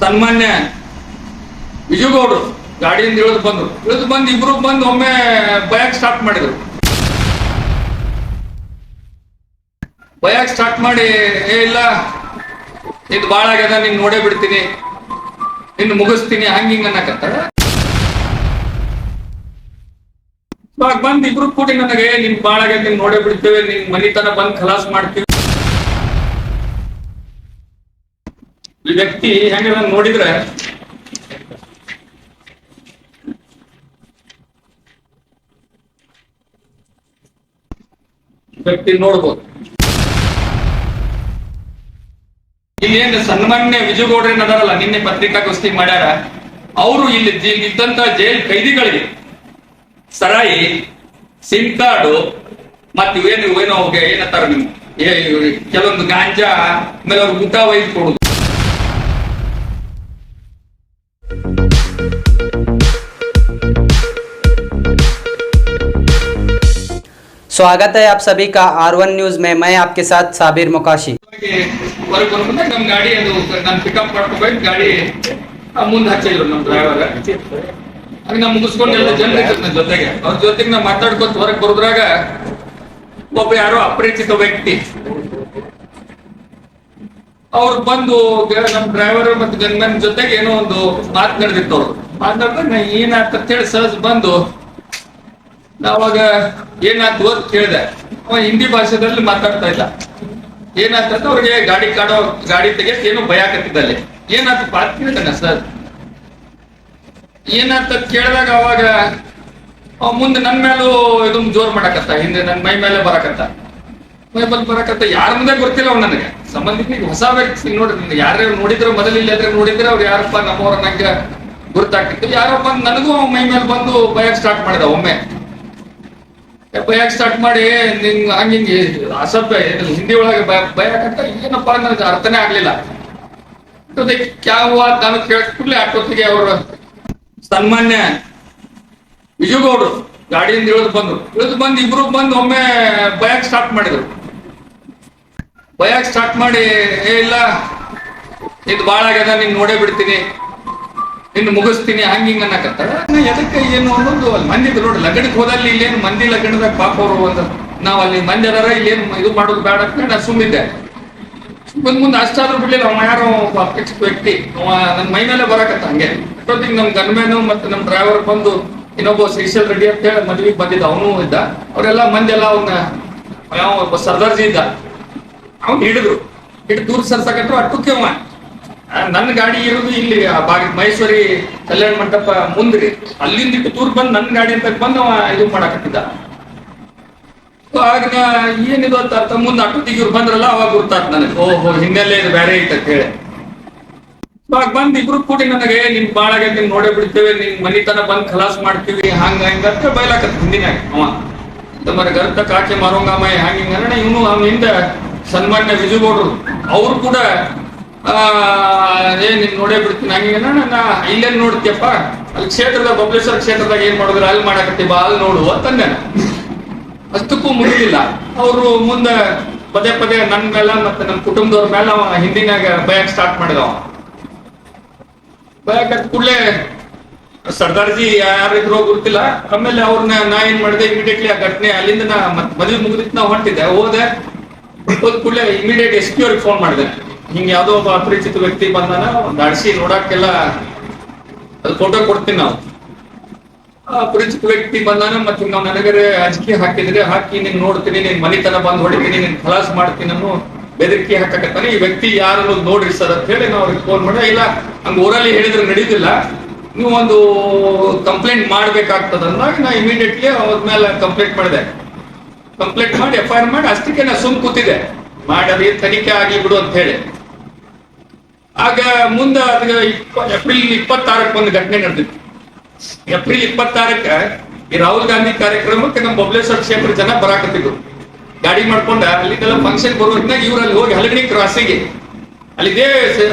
ಸನ್ಮಾನ್ಯ ವಿಜುಗೌಡರು ಗಾಡಿಯಿಂದ ಇಳಿದು ಬಂದರು. ಇಳಿದು ಬಂದು ಇಬ್ರು ಬಂದು ಒಮ್ಮೆ ಬಯಕ್ ಸ್ಟಾರ್ಟ್ ಮಾಡಿದ್ರು. ಬಯಕ್ ಸ್ಟಾರ್ಟ್ ಮಾಡಿ, ಏ ಇಲ್ಲ, ಇದು ಬಾಳ ಆಗ್ಯದ, ನಿನ್ ನೋಡೇ ಬಿಡ್ತೀನಿ. ನಿನ್ನ ಮುಗಿಸ್ತೀನಿ, ಹಂಗ ಅನ್ನಕತ್ತ ಬಂದ್ ಇಬ್ರು ಕೂಡಿ ನನಗೆ ನಿನ್ ಬಾಳಾಗ ನಿನ್ ನೋಡೇ ಬಿಡ್ತೇವೆ, ನಿನ್ ಮನಿತನ ಬಂದ್ ಖಲಾಸ್ ಮಾಡ್ತೀವಿ. ಈ ವ್ಯಕ್ತಿ ಹೆಂಗ ನೋಡಿದ್ರೆ? ವ್ಯಕ್ತಿ ನೋಡ್ಬೋದು. ಇಲ್ಲಿ ಏನ್ ಸನ್ಮಾನ್ಯ ವಿಜಯಗೌಡ್ರೇನ್ ಅದಾರಲ್ಲ ನಿನ್ನೆ ಪತ್ರಿಕಾಗೋಷ್ಠಿ ಮಾಡ್ಯಾರ. ಅವರು ಇಲ್ಲಿ ಇದ್ದಂತ ಜೈಲ್ ಕೈದಿಗಳಿಗೆ ಸರಾಯಿ, ಸಿಮ್ ಕಾರ್ಡು ಮತ್ ಇವೇನು ಇವೇನೋ ಏನತ್ತಾರ ನಿಮ್ ಕೆಲವೊಂದು ಗಾಂಜಾ, ಆಮೇಲೆ ಅವ್ರಿಗೆ ಊಟ ಕೊಡುದು. स्वागत है आप सभी का आर वन न्यूज में मैं आपके साथ साबिर मुकाशी ಹೊರಗೆ ಬಂದ್ಮೇಲೆ ನಮ್ ಗಾಡಿ ಅದು ನಾನು ಪಿಕಪ್ ಮಾಡ್ಕೋಬೇಕು ಗಾಡಿ ಮುಂದೆ ಹಚ್ಚಿದ್ರು ನಮ್ ಡ್ರೈವರ್ ಆಗ ನಾ ಮುಗಿಸ್ಕೊಂಡು ಎಲ್ಲ ಜನ ಇದ್ರು ನನ್ನ ಜೊತೆಗೆ ಅವ್ರ ಜೊತೆಗೆ ನಾ ಮಾತಾಡ್ಕೊತ ಹೊರಗೆ ಬರೋದ್ರಾಗ ಒಬ್ಬ ಯಾರೋ ಅಪರಿಚಿತ ವ್ಯಕ್ತಿ ಅವ್ರು ಬಂದು ಗ- ನಮ್ ಡ್ರೈವರ್ ಮತ್ತೆ ಗನ್ಮನ್ ಜೊತೆಗೆ ಏನೋ ಒಂದು ಮಾತು ನಡೆದಿತ್ತು ಅವ್ರು ಮಾತಾಡಿದಾಗ ನಾ ಏನಾಯ್ತು ಅಂತ ಹೇಳಿ ಸಹಜ ಬಂದು ನಾವಾಗ ಏನಾಯ್ತು ಅಂತ ಕೇಳಿದೆ. ಅವ ಹಿಂದಿ ಭಾಷೆದಲ್ಲಿ ಮಾತಾಡ್ತಾ ಇಲ್ಲ. ಏನಾಯ್ತಂತ ಅವ್ರಿಗೆ ಗಾಡಿ ಕಾಡೋ, ಗಾಡಿ ತೆಗಿಯಕ್ ಏನು ಭಯ ಆಗತ್ತಿದ್ದಲ್ಲಿ ಏನಾಯ್ತು ಪಾತ್ ಕೇಳಿದಾನ ಸರ್. ಏನಾಯ್ತ ಕೇಳಿದಾಗ ಅವಾಗ ಅವ ಮುಂದೆ ನನ್ ಮೇಲೂ ಇದು ಜೋರ್ ಮಾಡಕತ್ತ, ಹಿಂದೆ ನನ್ ಮೈ ಮೇಲೆ ಬರಕತ್ತ. ಮೈ ಮೇಲೆ ಬರಕತ್ತ ಯಾರ ಮುಂದೆ ಗೊತ್ತಿಲ್ಲ ಅವ್ನು ನನಗೆ. ಸಂಬಂಧಿಕ ಹೊಸ ವ್ಯಕ್ತಿ ನೋಡ್ರಿ ಯಾರೇ ನೋಡಿದ್ರೆ ಮೊದಲು ಇಲ್ಲದ್ರೆ ನೋಡಿದ್ರೆ ಅವ್ರು ಯಾರಪ್ಪ ನಮ್ಮವ್ರ ನಂಗೆ ಗುರ್ತಾಗ್ತಿತ್ತು. ಯಾರೋ ಬಂದು ನನಗೂ ಮೈ ಮೇಲೆ ಬಂದು ಭಯಕ್ ಸ್ಟಾರ್ಟ್ ಮಾಡಿದ ಒಮ್ಮೆ. ಭಯಕ್ ಸ್ಟಾರ್ಟ್ ಮಾಡಿ ನಿಂಗ್ ಹಿಂಗೆ ಅಸಭ್ಯ, ಇದು ಹಿಂದಿ ಒಳಗೆ ಭಯ ಭಯಕಂತ ಏನಪ್ಪ ನನಗೆ ಅರ್ಥನೇ ಆಗ್ಲಿಲ್ಲ. ಕ್ಯಾವ ನಾನು ಕೇಳಕ್ ಕೂಡಲೇ ಅಷ್ಟೊತ್ತಿಗೆ ಅವರು ಸನ್ಮಾನ್ಯ ವಿಜುಗೌಡರು ಗಾಡಿಯಿಂದ ಇಳಿದು ಬಂದ್ರು. ಇಳಿದು ಬಂದು ಇಬ್ರು ಬಂದು ಒಮ್ಮೆ ಬಯಕ್ ಸ್ಟಾರ್ಟ್ ಮಾಡಿದ್ರು. ಬಯಕ್ ಸ್ಟಾರ್ಟ್ ಮಾಡಿ, ಏ ಇಲ್ಲ ಇದು ಭಾಳ ಆಗ್ಯದ ನೋಡೇ ಬಿಡ್ತೀನಿ. ನಿನ್ನ ಮುಗಿಸ್ತೀನಿ ಹ್ಯಾಂಗಿಂಗ್ ನಾ ಎದಕ್ಕೆ ಏನು ಅನ್ನೋದು ಅಲ್ಲಿ ಮಂದಿ ನೋಡಿ, ಲಗ್ನಕ್ಕೆ ಹೋದಲ್ಲಿ ಇಲ್ಲೇನು ಮಂದಿ ಲಗ್ನದಾಗ ಪಾಪ ಅವರು ಅಂತ ನಾವ್ ಅಲ್ಲಿ ಮಂದಿ ಅದಾರ ಇಲ್ಲೇನು ಇದು ಮಾಡೋದು ಬೇಡ ಅಂತ ನಾನು ಸುಮ್ಮಿದ್ದೆ ಬಂದ್ ಮುಂದೆ ಅಷ್ಟಾದ್ರೂ ಬಿಡ್ಲಿಲ್ಲ, ಅವ ಯಾರೋ ಅಪರಿಚಿತ ವ್ಯಕ್ತಿ. ಅವ ನನ್ನ ಮೈ ಮೇಲೆ ಬರಕತ್ತ ಹಂಗೆ. ಅಷ್ಟೊತ್ತಿಗೆ ನಮ್ ಗನ್ಮೇನು ಮತ್ತೆ ನಮ್ ಡ್ರೈವರ್ ಬಂದು ಇನ್ನೊಬ್ಬ ಶ್ರೀಶಲ್ ರೆಡ್ಡಿ ಅಂತ ಹೇಳಿ ಮದ್ವಿಗೆ ಬಂದಿದ್ದ, ಅವನು ಇದ್ದ. ಅವರೆಲ್ಲ ಮಂದಿ ಎಲ್ಲ ಅವನ್ನ ಯಾವ ಸರ್ದಾರ್ಜಿ ಇದ್ದ. ಅವ್ನು ಹಿಡಿದ್ರು. ಹಿಡಿದು ದೂರ ಸರ್ಸಕಟ್ರು ಅಟ್ಟುಕ್ಕೆ ಅವ ನನ್ನ ಗಾಡಿ ಇರೋದು ಇಲ್ಲಿ ಮಹೇಶ್ವರಿ ಕಲ್ಯಾಣ ಮಂಟಪ ಮುಂದ್ರಿ. ಅಲ್ಲಿಂದ ಇಟ್ಟು ತೂರ್ ಬಂದು ನನ್ನ ಗಾಡಿ ಅಂತ ಬಂದು ಇದು ಮಾಡಾಕತ್ತಿದ್ದ. ಆಗ ಏನಿದು ಅಂತ ಮುಂದೆ ಅಟ್ಟೊತ್ತಿಗೆ ಇವ್ರು ಬಂದ್ರಲ್ಲ, ಅವಾಗ ಗೊತ್ತಾತ್ ನನಗೆ. ಓಹೋ ಹಿನ್ನೆಲೆ ಇದು ಬೇರೆ ಐತೆ ಅಂತ ಹೇಳಿ. ಇವಾಗ ಬಂದ್ ಇಬ್ರು ಕೂಡಿ ನನಗೆ ನಿಮ್ ಬಾಳ ನಿಮ್ ನೋಡೇ ಬಿಡ್ತೇವೆ, ನಿನ್ ಮನಿತನ ಬಂದ್ ಖಲಾಸ್ ಮಾಡ್ತೀವಿ, ಹಂಗ, ಹಿಂಗ ಅಂತ ಹಿಂದಿನ ಅವ ತಮ್ಮರ ಗರ್ತ ಕಾಕೆ ಮಾರೋಂಗಮ್ಮ ಹಂಗ? ಹಿಂಗ ಇವನು ಅವನಿಂದ ಸನ್ಮಾನ್ಯ ವಿಜುಗೌಡರು ಅವ್ರು ಕೂಡ ಏ ನಿನ್ ನೋಡೇ ಬಿಡ್ತೀನಿ. ಇಲ್ಲೇ ನಾ ಇಲ್ಲೇನ್ ನೋಡ್ತೀಯಪ್ಪ. ಅಲ್ಲಿ ಕ್ಷೇತ್ರದ ಬಬ್ಲೇಶ್ವರ ಕ್ಷೇತ್ರದಾಗ ಏನ್ ಮಾಡಿದ್ರೆ, ಅಲ್ಲಿ ಮಾಡಕತ್ತಿ, ಬಾ, ಅಲ್ಲಿ ನೋಡು ಅಂತಂದೆ. ಅಷ್ಟಕ್ಕೂ ಮುಗಿಲಿಲ್ಲ ಅವರು ಮುಂದೆ ಪದೇ ಪದೇ ನನ್ ಮೇಲೆ ಮತ್ತೆ ನನ್ನ ಕುಟುಂಬದವ್ರ ಮೇಲೆ ಹಿಂದಿನಾಗ ಬಯಕ್ ಸ್ಟಾರ್ಟ್ ಮಾಡಿದ ಬಯಕ್ ಕೂಡ್ಲೆ ಕೂಡಲೇ ಸರ್ದಾರ್ಜಿ ಯಾರಿದ್ರು ಗೊತ್ತಿಲ್ಲ. ಆಮೇಲೆ ಅವ್ರನ್ನ ನಾ ಏನ್ ಮಾಡಿದೆ ಇಮಿಡಿಯೇಟ್ಲಿ ಆ ಘಟನೆ ಅಲ್ಲಿಂದ ನಾ ಮದುವೆ ಮುಗಿದಿತ್ತು ನಾವು ಹೊಂಟಿದ್ದೆ. ಹೋದೆ. ಹೋದ ಕೂಡಲೇ ಇಮಿಡಿಯೇಟ್ ಎಸ್ ಪಿ ಅವ್ರಿಗೆ ಫೋನ್ ಮಾಡಿದೆ. ಹಿಂಗೆ ಯಾವ್ದೋ ಒಬ್ಬ ಅಪರಿಚಿತ ವ್ಯಕ್ತಿ ಬಂದಾನ, ಒಂದ್ ಅಡಿಸಿ ನೋಡಕ್ಕೆಲ್ಲ ಅದು ಫೋಟೋ ಕೊಡ್ತೀನಿ ನಾವು. ಆ ಪರಿಚಿತ ವ್ಯಕ್ತಿ ಬಂದಾನ ಮತ್ತೆ ನಾವು ನನಗರೆ ಅಂಜಿಕೆ ಹಾಕಿದ್ರೆ, ಹಾಕಿ, ನಿನ್ ನೋಡ್ತೀನಿ, ನಿನ್ ಮನಿತನ ಬಂದ್ ಹೊಡಿತೀನಿ, ನಿನ್ ಖಲಾಸ್ ಮಾಡ್ತೀನಿ ಅನ್ನೋ ಬೆದರಿಕೆ ಹಾಕಕತ್ತಾನೆ. ಈ ವ್ಯಕ್ತಿ ಯಾರು ನೋಡ್ರಿ ಸರ್ ಅಂತ ಹೇಳಿ ನಾವ್ ಅವ್ರಿಗೆ ಫೋನ್ ಮಾಡ ಇಲ್ಲ, ಹಂಗ ಊರಲ್ಲಿ ಹೇಳಿದ್ರೆ ನಡೀತಿಲ್ಲ. ನೀವು ಒಂದು ಕಂಪ್ಲೇಂಟ್ ಮಾಡ್ಬೇಕಾಗ್ತದ ಅಂದಾಗ ನಾ ಇಮಿಡಿಯೇಟ್ಲಿ ಅವ್ರ ಮೇಲೆ ಕಂಪ್ಲೇಂಟ್ ಮಾಡಿದೆ. ಕಂಪ್ಲೇಂಟ್ ಮಾಡಿ ಎಫ್ ಆರ್ ಮಾಡಿ ಅಷ್ಟಕ್ಕೆ ನಾ ಸುಮ್ ಕೂತಿದೆ ಮಾಡಿ ಅದೇ ತನಿಖೆ ಆಗಿ ಬಿಡು ಅಂತ ಹೇಳಿ. ಆಗ ಮುಂದ ಅದ ಏಪ್ರಿಲ್ ಇಪ್ಪತ್ತಾರಕ್ಕೆ ಒಂದು ಘಟನೆ ನಡೆದಿತ್ತು. ಏಪ್ರಿಲ್ ಇಪ್ಪತ್ತಾರಕ್ಕ ಈ ರಾಹುಲ್ ಗಾಂಧಿ ಕಾರ್ಯಕ್ರಮಕ್ಕೆ ನಮ್ಮ ಬಬಲೇಶ್ವರ ಕ್ಷೇತ್ರ ಜನ ಬರಾಕತ್ತಿದ್ರು. ಗಾಡಿ ಮಾಡ್ಕೊಂಡ ಅಲ್ಲಿಂದೆಲ್ಲ ಫಂಕ್ಷನ್ ಬರುವಾಗ ಇವ್ರು ಅಲ್ಲಿ ಹೋಗಿ ಹಲಗಡಿ ಕ್ರಾಸಿಗೆ ಅಲ್ಲಿ ಇದೇ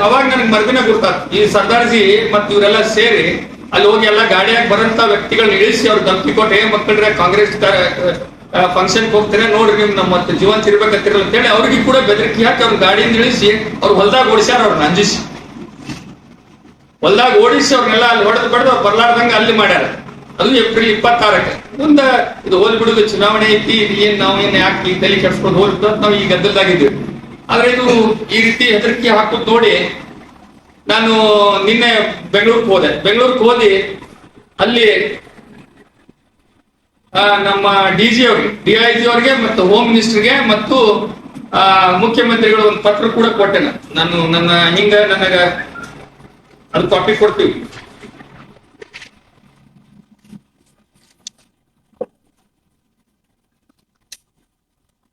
ಅವಾಗ ನನಗೆ ಮರ್ದಿನ ಗುರ್ತಾರ ಈ ಸರ್ದಾರ್ಜಿ ಮತ್ತೆ ಇವರೆಲ್ಲ ಸೇರಿ ಅಲ್ಲಿ ಹೋಗಿ ಎಲ್ಲ ಗಾಡಿಯಾಗಿ ಬರಂತ ವ್ಯಕ್ತಿಗಳನ್ನ ಇಳಿಸಿ ಅವ್ರು ದಂಪಿಕೊಟ್ಟು ಏ ಮಕ್ಕಳ್ರೆ, ಕಾಂಗ್ರೆಸ್ ಫಂಕ್ಷನ್ ಹೋಗ್ತಾರೆ? ನೋಡ್ರಿ ನಿಮ್ ನಮ್ಮ ಮತ್ತೆ ತಿರ್ಬೇಕತ್ತಿರಲ್ಲ ಅಂತ ಹೇಳಿ ಅವ್ರಿಗೆ ಕೂಡ ಬೆದರಿಕೆ ಹಾಕಿ ಅವ್ರ ಗಾಡಿಯಿಂದ ಇಳಿಸಿ, ಅವ್ರ ಹೊಲ್ದಾಗ ಓಡಿಸ್ಯಾರ ಅವ್ರನ್ನ ಅಂಜಿಸಿ. ಹೊಲ್ದಾಗ ಓಡಿಸಿ ಅವ್ರನ್ನೆಲ್ಲ ಅಲ್ಲಿ ಹೊಡೆದು ಬಡ್ದು ಅವ್ರು ಬರ್ಲಾರ್ದಂಗ ಅಲ್ಲಿ ಮಾಡ್ಯಾರ. ಅದು ಏಪ್ರಿಲ್ ಇಪ್ಪತ್ತಾರಕ್ಕೆ. ಮುಂದ ಇದು ಹೋಲ್ ಬಿಡುದು ಚುನಾವಣೆ ಐತಿ, ಇದು ಏನ್ ನಾವು ಏನ್ ಯಾಕೆ ತಲೆ ಕೆಡ್ಸ್ಕೊಂಡು ಹೋಗ್ತು ಅಂತ ನಾವು ಈ ಗದ್ದಲ್ದಾಗಿದ್ವಿ. ಆದ್ರೆ ಇದು ಈ ರೀತಿ ಹೆದರಿಕೆ ಹಾಕೋದ್ ನೋಡಿ ನಾನು ನಿನ್ನೆ ಬೆಂಗಳೂರಿಗೆ ಹೋದೆ. ಬೆಂಗಳೂರಿಗೆ ಹೋದಿ ಅಲ್ಲಿ ನಮ್ಮ ಡಿ ಜಿ ಅವ್ರಿಗೆ ಡಿ ಐ ಜಿ ಅವ್ರಿಗೆ ಮತ್ತು ಹೋಮ್ ಮಿನಿಸ್ಟರ್ಗೆ ಮತ್ತು ಮುಖ್ಯಮಂತ್ರಿಗಳು ಒಂದು ಪತ್ರ ಕೂಡ ಕೊಟ್ಟೆ ನಾನು. ನಾನು ನನ್ನ ಹಿಂಗ ನನಗ ಅದು ಕಾಪಿ ಕೊಡ್ತೀವಿ.